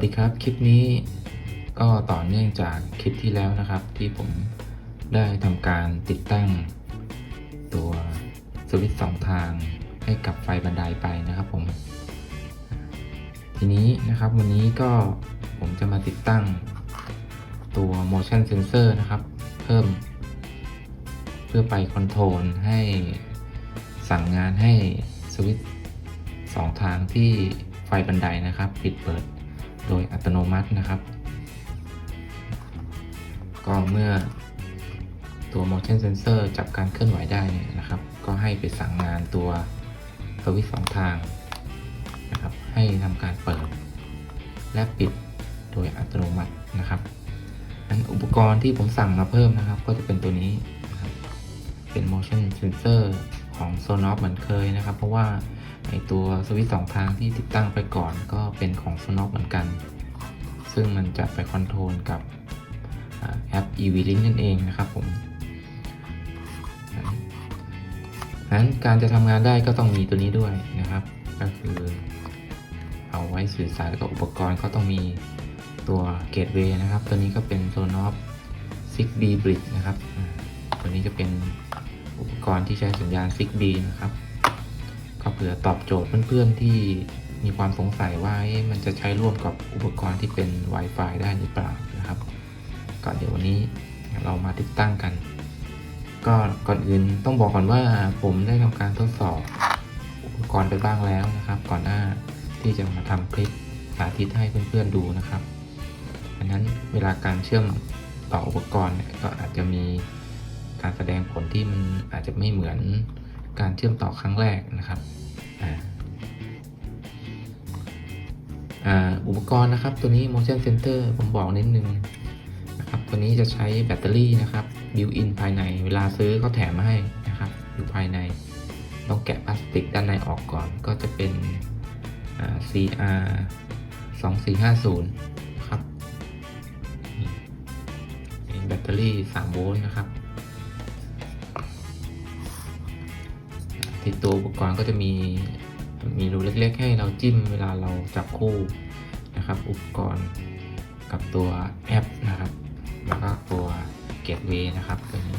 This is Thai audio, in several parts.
วัสดีครับคลิปนี้ก็ต่อเนื่องจากคลิปที่แล้วนะครับ ที่ผมได้ทำการติดตั้ง ตัวสวิตช์สองทางให้กับไฟบันไดไปนะครับผม ทีนี้นะครับวันนี้ก็ผมจะมาติดตั้งตัว motion sensor นะครับ เพิ่ม เพื่อไปคอนโทรลให้สั่งงานให้สวิตช์สองทางที่ไฟบันไดนะครับ ปิดเปิด โดยอัตโนมัตินะครับ ก็เมื่อตัว motion sensor จับการเคลื่อนไหวได้เนี่ยนะครับ ก็ให้ไปสั่งงานตัวสวิตช์สองทางนะครับ ให้ทำการเปิด และปิดโดยอัตโนมัตินะครับอันอุปกรณ์ที่ผมสั่งมาเพิ่มนะครับ ก็จะเป็นตัวนี้นะครับเป็น motion sensor ของ Sonos เหมือนเคยนะครับ เพราะว่า ไอตัวสวิตช์สองทางที่ติดตั้งไปก่อนก็เป็นของ Sonos เหมือนกัน ซึ่งมันจะไปคอนโทรลกับอแอป EV-Link นั่นเองนะครับผมนั้นการจะทำงานได้ก็ต้องมีตัวนี้ด้วยนะครับ ก็คือเอาไว้สื่อสารกับอุปกรณ์ก็ต้องมีตัวเกตเวย์นะครับ ตัวนี้ก็เป็น Sonos 6B Bridge นะครับ ตัวนี้จะเป็นอุปกรณ์ที่ใช้สัญญาณ 6B นะครับ ก็เผื่อตอบโจทย์เพื่อนๆที่มีความสงสัยว่ามันจะใช้ร่วมกับอุปกรณ์ที่เป็น Wi-Fi ได้หรือเปล่านะครับก่อนเดี๋ยววันนี้เรามาติดตั้งกัน ก็ก่อนอื่นต้องบอกก่อนว่าผมได้ทำการทดสอบอุปกรณ์ไปบ้างแล้วนะครับ ก่อนหน้าที่จะมาทำคลิปสาธิตให้เพื่อนๆดูนะครับอันนั้นเวลาการเชื่อมต่ออุปกรณ์ก็อาจจะมีการแสดงผลที่มันอาจจะไม่เหมือน การเชื่อมต่อครั้งแรกนะครับอุปกรณ์นะครับตัวนี้ motion center ผมบอกนิดนึงนะครับตัวนี้จะใช้แบตเตอรี่นะครับ built in ภายในเวลาซื้อเขาแถมมาให้นะครับ อยู่ภายในต้องแกะพลาสติกด้านในออกก่อนก็จะเป็นอ่า CR 2450นะครับแบตเตอรี่ 3 โวลต์นะครับ ตัวอุปกรณ์ก็จะมีมีรูเล็กๆ ให้เราจิ้มเวลาเราจับคู่นะครับ อุปกรณ์กับตัวแอปนะครับ แล้วก็ตัวเกตเวย์นะครับตัวนี้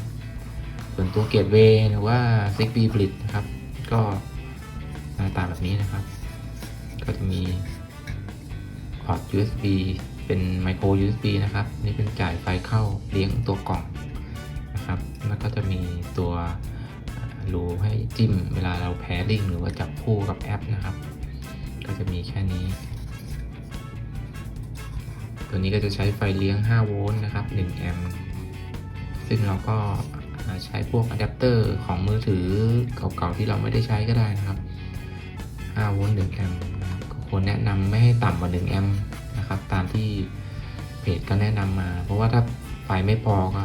ส่วนตัวเกตเวย์หรือว่า 6B Bridge นะครับ ก็หน้าตาแบบนี้นะครับ ก็จะมีพอร์ต USB เป็น micro USB นะครับ นี่เป็นจ่ายไฟเข้าเลี้ยงตัวกล่องนะครับ แล้วก็จะมีตัว รูให้จิ้มเวลาเราแพริงหรือว่าจับคู่กับแอปนะครับ ก็จะมีแค่นี้ ตัวนี้ก็จะใช้ไฟเลี้ยง 5 โวลต์นะครับ 1 แอมป์ซึ่งเราก็ใช้พวกอะแดปเตอร์ของมือถือเก่าๆที่เราไม่ได้ใช้ก็ได้นะครับ 5 โวลต์ 1 แอมป์ก็ควรแนะนำไม่ให้ต่ำกว่า 1 แอมป์นะครับ ตามที่เพจก็แนะนำมา เพราะว่าถ้าไฟไม่พอก็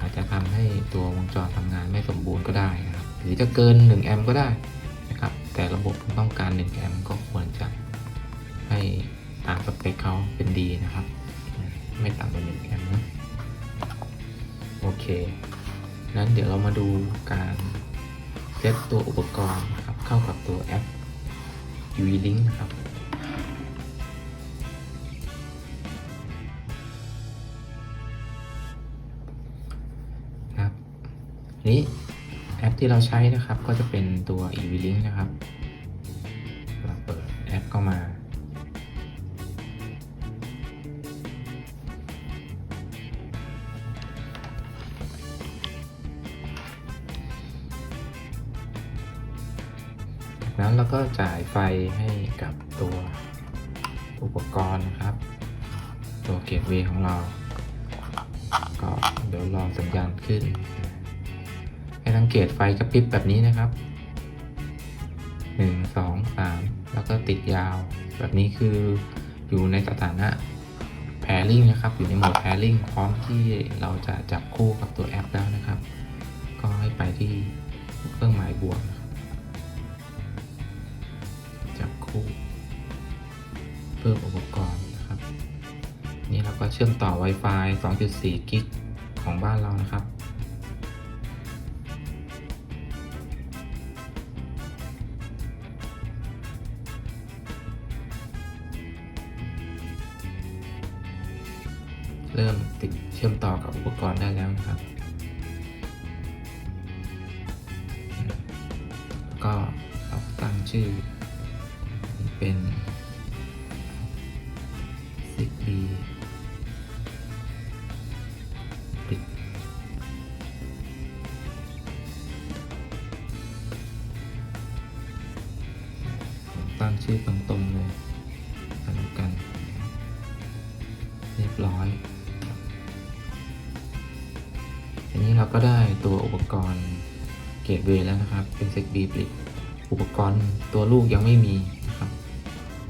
อาจจะทำให้ตัววงจรทำงานไม่สมบูรณ์ก็ได้นะครับหรือจะเกิน 1 แอมป์ก็ได้นะครับแต่ระบบต้องการ 1 แอมป์ก็ควรจะให้ตามสเปคเขาเป็นดีนะครับ ไม่ต่ำกว่า 1 แอมป์นะโอเคนั้นเดี๋ยวเรามาดูการเซตตัวอุปกรณ์นะครับเข้ากับตัวแอป UV-Link นะครับ นี้แอปที่เราใช้นะครับก็จะเป็นตัว EV-Link นะครับ เราเปิดแอปเข้ามา จากนั้นเราก็จ่ายไฟให้กับตัวอุปกรณ์นะครับ ตัวเกตเวย์ของเรา ก็เดี๋ยวรอสัญญาณขึ้น ให้สังเกตไฟกระพริบแบบนี้นะครับ 1 2 3 แล้วก็ติดยาว แบบนี้คืออยู่ในสถานะ pairing นะครับ อยู่ในโหมด pairing พร้อมที่เราจะจับคู่กับตัวแอปแล้วนะครับ ก็ให้ไปที่เครื่องหมายบวกนะครับจับคู่ เพิ่มอุปกรณ์นะครับ นี่เราก็เชื่อมต่อ Wi-Fi 2.4 กิกของบ้านเรานะครับ เริ่มติดเชื่อมต่อกับอุปกรณ์ได้แล้วนะครับแล้วก็เราตั้งชื่อเป็น 6B ติดตั้งชื่อตรงๆเลยแล้วกัน เรียบร้อย ทีนี้เราก็ได้ตัวอุปกรณ์เกตเวย์แล้วนะครับ เป็น Zigbee ปลิดอุปกรณ์ตัวลูกยังไม่มีนะครับ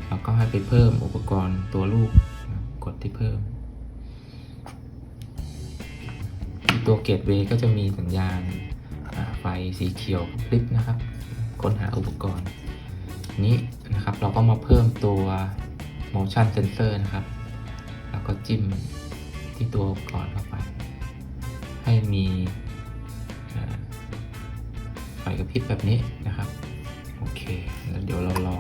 เราก็ให้ไปเพิ่มอุปกรณ์ตัวลูกกดที่เพิ่ม ตัวเกตเวย์ก็จะมีสัญญาณไฟสีเขียวคลิปนะครับ ค้นหาอุปกรณ์นี้นะครับ เราก็มาเพิ่มตัว motion sensor นะครับ แล้วก็จิ้มที่ตัวอุปกรณ์เข้าไป ให้มีไฟกระพริบแบบนี้นะครับ โอเค แล้วเดี๋ยวเรารอ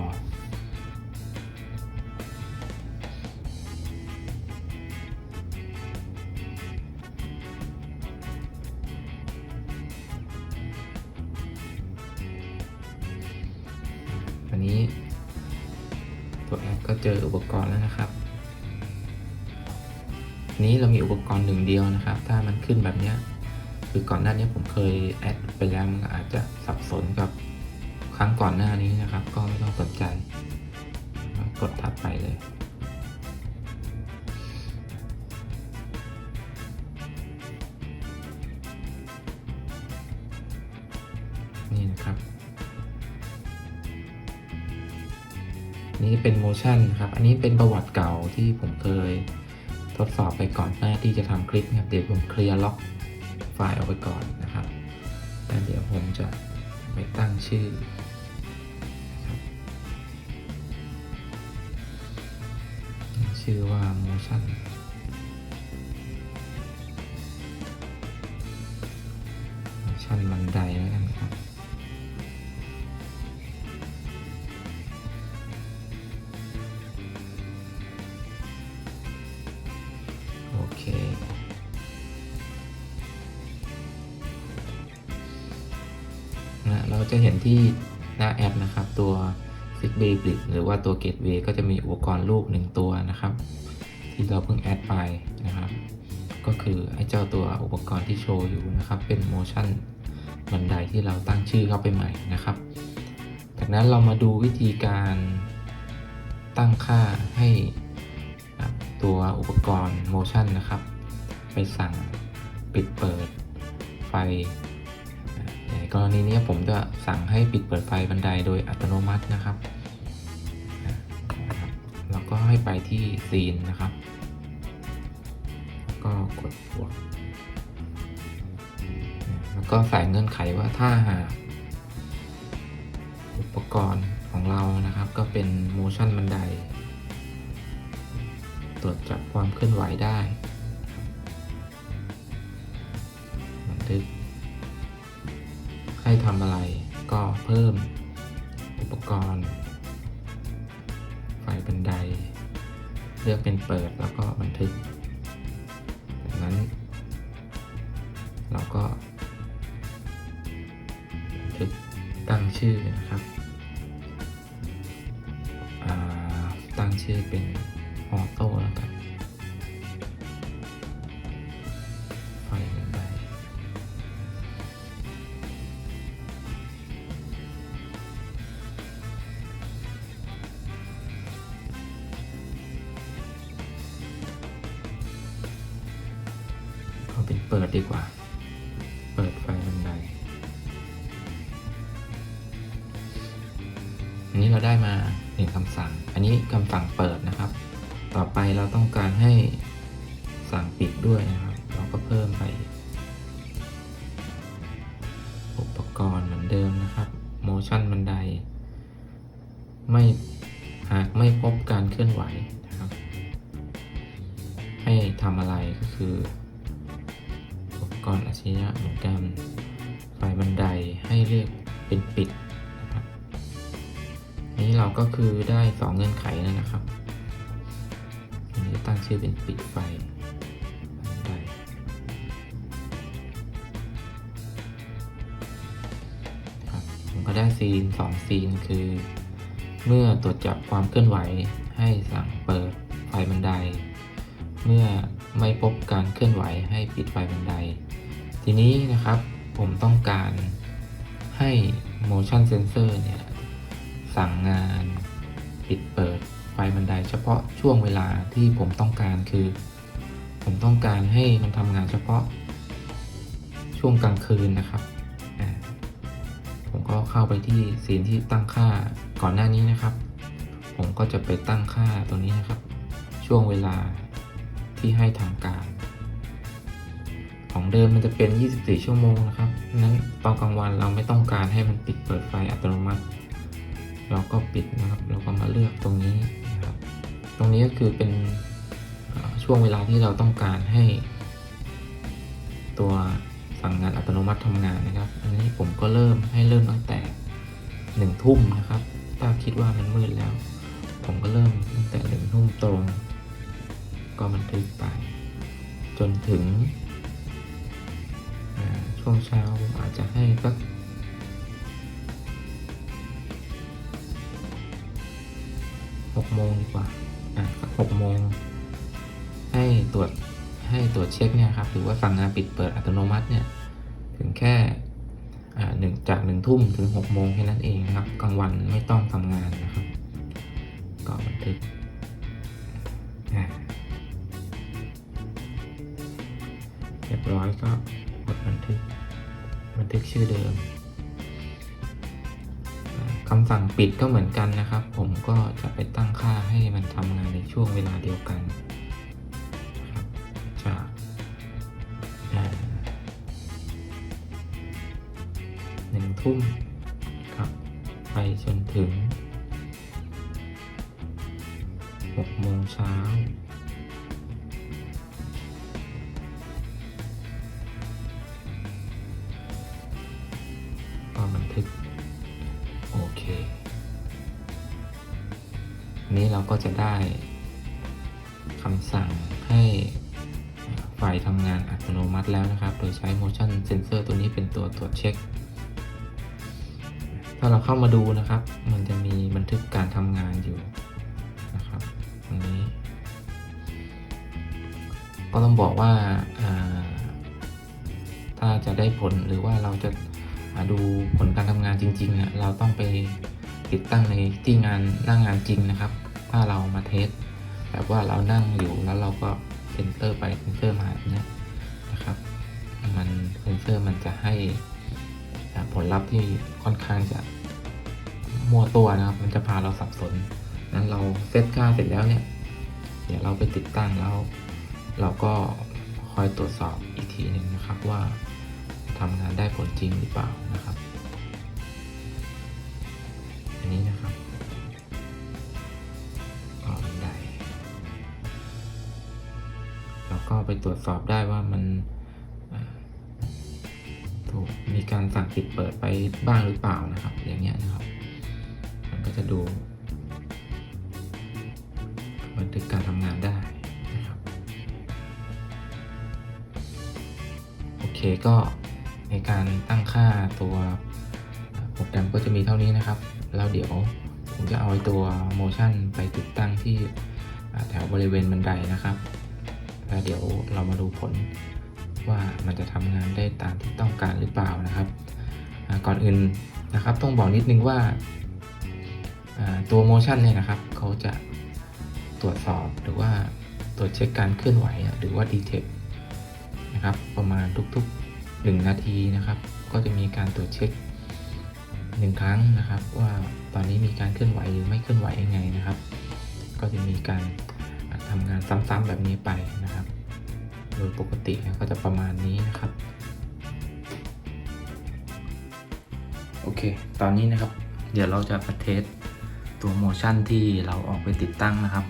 นี้เรามีอุปกรณ์หนึ่งเดียวนะครับ ถ้ามันขึ้นแบบนี้คือก่อนหน้านี้ผมเคยแอดไปแล้วมันอาจจะสับสนกับครั้งก่อนหน้านี้นะครับ ก็ไม่ต้องสนใจ กดถัดไปเลย นี่นะครับ นี่เป็นโมชั่นครับ อันนี้เป็นประวัติเก่าที่ผมเคย ทดสอบไปก่อนหน้าที่จะทำคลิปนะครับเดี๋ยวผมเคลียร์ล็อกไฟล์ออกไปก่อนนะครับแล้วเดี๋ยวผมจะไปตั้งชื่อชื่อว่า motion motion บันได ที่หน้าแอปนะครับ ตัว Zigbee b l i t หรือว่าตัว Gateway ก็จะมีอุปกรณ์ลูกหนึ่งตัวนะครับ ที่เราเพิ่งแอดไปนะครับ ก็คือไอ้เจ้าตัวอุปกรณ์ที่โชว์อยู่นะครับ เป็น motion บันไดที่เราตั้งชื่อเข้าไปใหม่นะครับ จากนั้นเรามาดูวิธีการตั้งค่าให้ตัวอุปกรณ์ motion นะครับ ไปสั่งปิดเปิดไฟ กรณีนี้ผมจะสั่งให้ปิดเปิดไฟบันไดโดยอัตโนมัตินะครับ แล้วก็ให้ไปที่ซีนนะครับ แล้วก็กดบวกแล้วก็ใส่เงื่อนไขว่าถ้าหากอุปกรณ์ของเรานะครับ ก็เป็น motion บันได ตรวจจับความเคลื่อนไหวได้ ให้ทำอะไรก็เพิ่มอุปกรณ์ ไฟบันได เลือกเป็นเปิดแล้วก็บันทึกจากนั้น เราก็บันทึกตั้งชื่อนะครับตั้งชื่อเป็นออโต้แล้วกัน อันนี้เราได้มาหนึ่งคำสั่ง อันนี้คำสั่งเปิดนะครับ ต่อไปเราต้องการให้สั่งปิดด้วยนะครับ เราก็เพิ่มไป อุปกรณ์เหมือนเดิมนะครับ motion บันได ไม่หากไม่พบการเคลื่อนไหวนะครับ ให้ทำอะไรก็คือ อุปกรณ์อัจฉริยะเหมือนกันไฟบันไดให้เลือกเป็นปิด นี้เราก็คือได้ 2 เงื่อนไขแล้วนะครับอันนี้ตั้งชื่อเป็นปิดไฟได้ครัผมก็ได้ซีน 2 ซีนคือ เมื่อตรวจจับความเคลื่อนไหวให้สั่งเปิดไฟบันได เมื่อไม่พบการเคลื่อนไหวให้ปิดไฟบันได ทีนี้นะครับผมต้องการให้ motion sensor เนี่ย สั่งงาน ปิดเปิดไฟบันไดเฉพาะช่วงเวลาที่ผมต้องการคือ ผมต้องการให้มันทำงานเฉพาะ ช่วงกลางคืนนะครับผมก็เข้าไปที่ซีนที่ตั้งค่าก่อนหน้านี้นะครับ ผมก็จะไปตั้งค่าตรงนี้นะครับ ช่วงเวลาที่ให้ทำการ ของเดิมมันจะเป็น 24 ชั่วโมงนะครับนั้นตอนกลางวันเราไม่ต้องการให้มันปิดเปิดไฟอัตโนมัติ เราก็ปิดนะครับ เราก็มาเลือกตรงนี้นะครับ ตรงนี้ก็คือเป็นช่วงเวลาที่เราต้องการให้ ตัวสั่งงานอัตโนมัติทำงานนะครับ อันนี้ผมก็เริ่มให้เริ่มตั้งแต่หนึ่งทุ่มนะครับ ถ้าคิดว่ามันมืดแล้ว ผมก็เริ่มตั้งแต่หนึ่งทุ่มตรง ก็บันทึกไป จนถึงช่วงเช้าอาจจะให้สัก หกโมงดีกว่าอะสักหกโมงให้ตรวจให้ตรวจเช็คเนี่ยครับหรือว่าสั่งงานปิดเปิดอัตโนมัติเนี่ยถึงแค่อ่าหนึ่งจากหนึ่งทุ่มถึงหกโมงแค่นั้นเองนะครับกลางวันไม่ต้องทำงานนะครับก็บันทึกเรียบร้อยก็กดบันทึกบันทึกชื่อเดิม คำสั่งปิดก็เหมือนกันนะครับ ผมก็จะไปตั้งค่าให้มันทำงานในช่วงเวลาเดียวกันนะครับจากหนึ่งทุ่มครับ ไปจนถึงหกโมงเช้า เราก็จะได้คำสั่งให้ไฟทำงานอัตโนมัติแล้วนะครับ โดยใช้ motion sensor ตัวนี้เป็นตัวตรวจเช็ค ถ้าเราเข้ามาดูนะครับ มันจะมีบันทึกการทำงานอยู่นะครับตรงนี้ ก็ต้องบอกว่าาถ้าจะได้ผลหรือว่าเราจะาดูผลการทำงานจริงๆเนี่ยเราต้องไปติดตั้งในที่งานหน้างงานจริงนะครับ ถ้าเรามาเทสแบบว่าเรานั่งอยู่แล้วเราก็เซนเซอร์ไปเซนเซอร์มาแบบเนี้ยนะครับ มันเซนเซอร์มันจะให้ผลลัพธ์ที่ค่อนข้างจะมัวตัวนะครับ มันจะพาเราสับสน นั้นเราเซตค่าเสร็จแล้วเนี่ย เดี๋ยวเราไปติดตั้งแล้ว เราก็คอยตรวจสอบอีกทีหนึ่งนะครับว่าทำงานได้ผลจริงหรือเปล่านะครับ ไปตรวจสอบได้ว่ามันถูกมีการสั่งปิดเปิดไปบ้างหรือเปล่านะครับ อย่างเงี้ยนะครับ มันก็จะดูบันทึกการทำงานได้นะครับโอเคก็ในการตั้งค่าตัวโปรแกรมก็จะมีเท่านี้นะครับ แล้วเดี๋ยวผมจะเอาตัว motion ไปติดตั้งที่แถวบริเวณบันไดนะครับ แล้วเดี๋ยวเรามาดูผลว่ามันจะทำงานได้ตามที่ต้องการหรือเปล่านะครับ ก่อนอื่นนะครับต้องบอกนิดนึงว่าตัว motion เนี่ยนะครับเขาจะตรวจสอบหรือว่าตรวจเช็คการเคลื่อนไหวหรือว่า detect นะครับประมาณทุกๆ 1 นาทีนะครับ ก็จะมีการตรวจเช็ค1ครั้งนะครับ ว่าตอนนี้มีการเคลื่อนไหวหรือไม่เคลื่อนไหวยังไงนะครับ ก็จะมีการ ทำงานซ้ำๆแบบนี้ไปนะครับ โดยปกติก็จะประมาณนี้นะครับ โอเค ตอนนี้นะครับ เดี๋ยวเราจะมาเทสตัวโมชั่นที่เราออกไปติดตั้งนะครับ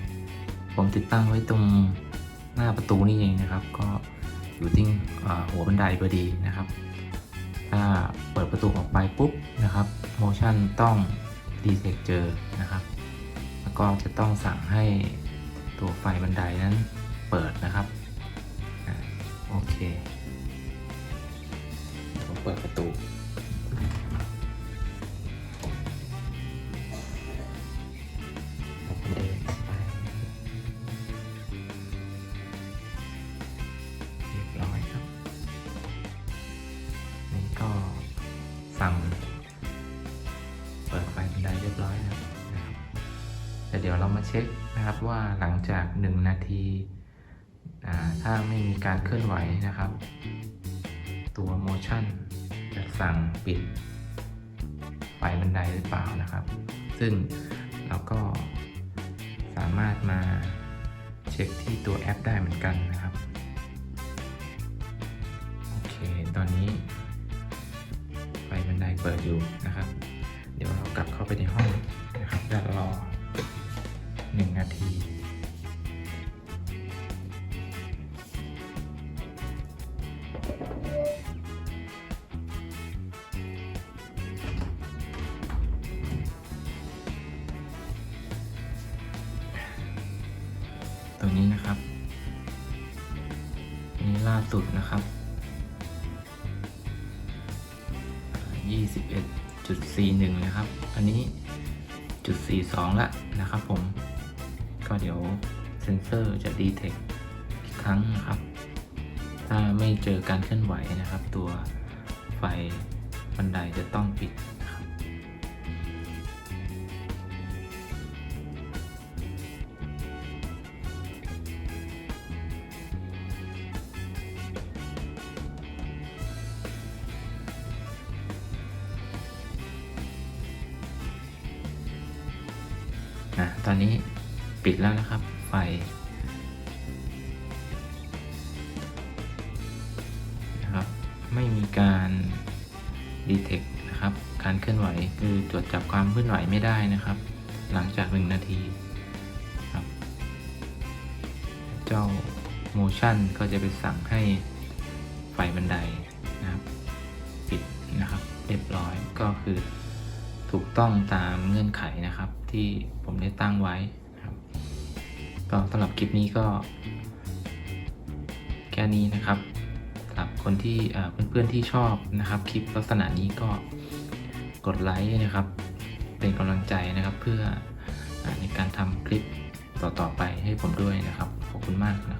ผมติดตั้งไว้ตรงหน้าประตูนี่เองนะครับ ก็อยู่ที่หัวบันไดพอดีนะครับ ถ้าเปิดประตูออกไปปุ๊บนะครับ motion ต้อง detect เจอนะครับ แล้วก็จะต้องสั่งให้ ตัวไฟบันไดนั้นเปิดนะครับโอเคผมเปิดประตู 1 นาที ถ้าไม่มีการเคลื่อนไหวนะครับ ตัว motion จะสั่งปิดไฟบันไดหรือเปล่านะครับ ซึ่งเราก็สามารถมาเช็คที่ตัวแอปได้เหมือนกันนะครับ โอเค ตอนนี้ไฟบันไดเปิดอยู่นะครับ เดี๋ยวเรากลับเข้าไปในห้องนะครับแล้วรอหนึ่งนาที ตัวนี้นะครับ นี่ล่าสุดนะครับ 21.41 นะครับ อันนี้จุด42ละนะครับผม ก็เดี๋ยวเซนเซอร์จะดีเทคอีกครั้งนะครับ ถ้าไม่เจอการเคลื่อนไหวนะครับ ตัวไฟบันไดจะต้องปิด อะตอนนี้ปิดแล้วนะครับ ไฟ นะครับ ไม่มีการดีเทคนะครับ การเคลื่อนไหวคือตรวจจับความเคลื่อนไหวไม่ได้นะครับ หลังจาก 1 นาทีครับ เจ้า motion ก็จะไปสั่งให้ไฟบันไดนะครับ ปิดนะครับ เรียบร้อยก็คือ ถูกต้องตามเงื่อนไขนะครับ ที่ผมได้ตั้งไว้นะครับ ก็สำหรับคลิปนี้ก็ แค่นี้นะครับสำหรับคนที่เพื่อนๆที่ชอบนะครับ คลิปลักษณะนี้ก็กดไลค์นะครับ เป็นกำลังใจนะครับเพื่ออในการทำคลิปต่อๆไปให้ผมด้วยนะครับ ขอบคุณมากนะครับ